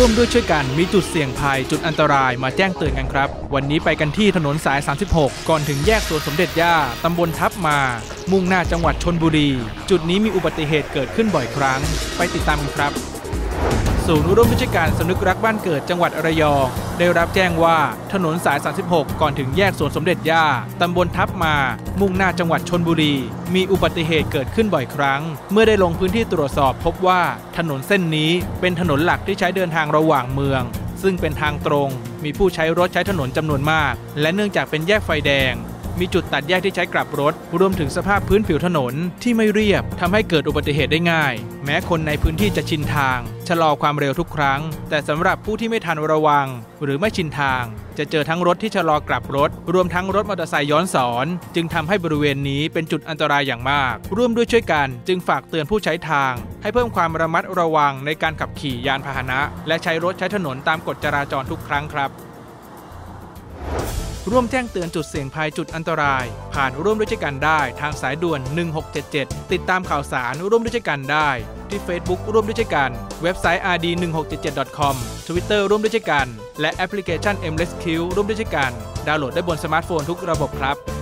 ร่วมด้วยช่วยกันมีจุดเสี่ยงภัยจุดอันตรายมาแจ้งเตือนกันครับ วันนี้ไปกันที่ถนนสาย 36 ก่อนถึงแยกสวนสมเด็จย่าตำบลทับมา มุ่งหน้าจังหวัดชนบุรี จุดนี้มีอุบัติเหตุเกิดขึ้นบ่อยครั้ง ไปติดตามกันครับ ศูนย์ร่วมราชการสำนึกรักบ้านเกิดจังหวัดระยอง ได้รับแจ้งว่าถนนสาย 36 ก่อนถึงแยกสวนสมเด็จย่าตำบลทับมา มุ่งหน้าจังหวัดชนบุรี มีอุบัติเหตุเกิดขึ้นบ่อยครั้ง เมื่อได้ลงพื้นที่ตรวจสอบพบว่าถนนเส้นนี้เป็นถนนหลักที่ใช้เดินทางระหว่างเมือง ซึ่งเป็นทางตรง มีผู้ใช้รถใช้ถนนจำนวนมาก และเนื่องจากเป็นแยกไฟแดง มีจุดตัดแยกที่ใช้กลับรถ รวมถึงสภาพพื้นผิวถนนที่ไม่เรียบทำให้เกิดอุบัติเหตุได้ง่าย แม้คนในพื้นที่จะชินทาง ชะลอความเร็วทุกครั้ง แต่สำหรับผู้ที่ไม่ทันระวัง หรือไม่ชินทาง จะเจอทั้งรถที่ชะลอกลับรถ รวมทั้งรถมอเตอร์ไซค์ย้อนสอน จึงทำให้บริเวณนี้เป็นจุดอันตรายอย่างมาก ร่วมด้วยช่วยกันจึงฝากเตือนผู้ใช้ทาง ให้เพิ่มความระมัดระวังในการขับขี่ยานพาหนะ และใช้รถใช้ถนนตามกฎจราจรทุกครั้งครับ ร่วมแจ้งเตือนจุดเสี่ยงภัยจุดอันตราย ผ่านร่วมด้วยกันได้ ทางสายด่วน 1677 ติดตามข่าวสารร่วมด้วยกันได้ ที่ Facebook ร่วมด้วยกัน เว็บไซต์ rd1677.com Twitter ร่วมด้วยกัน และแอปพลิเคชัน m l e s q ร่วมด้วยช่วยกัน ดาวน์โหลดได้บนสมาร์ทโฟนทุกระบบครับ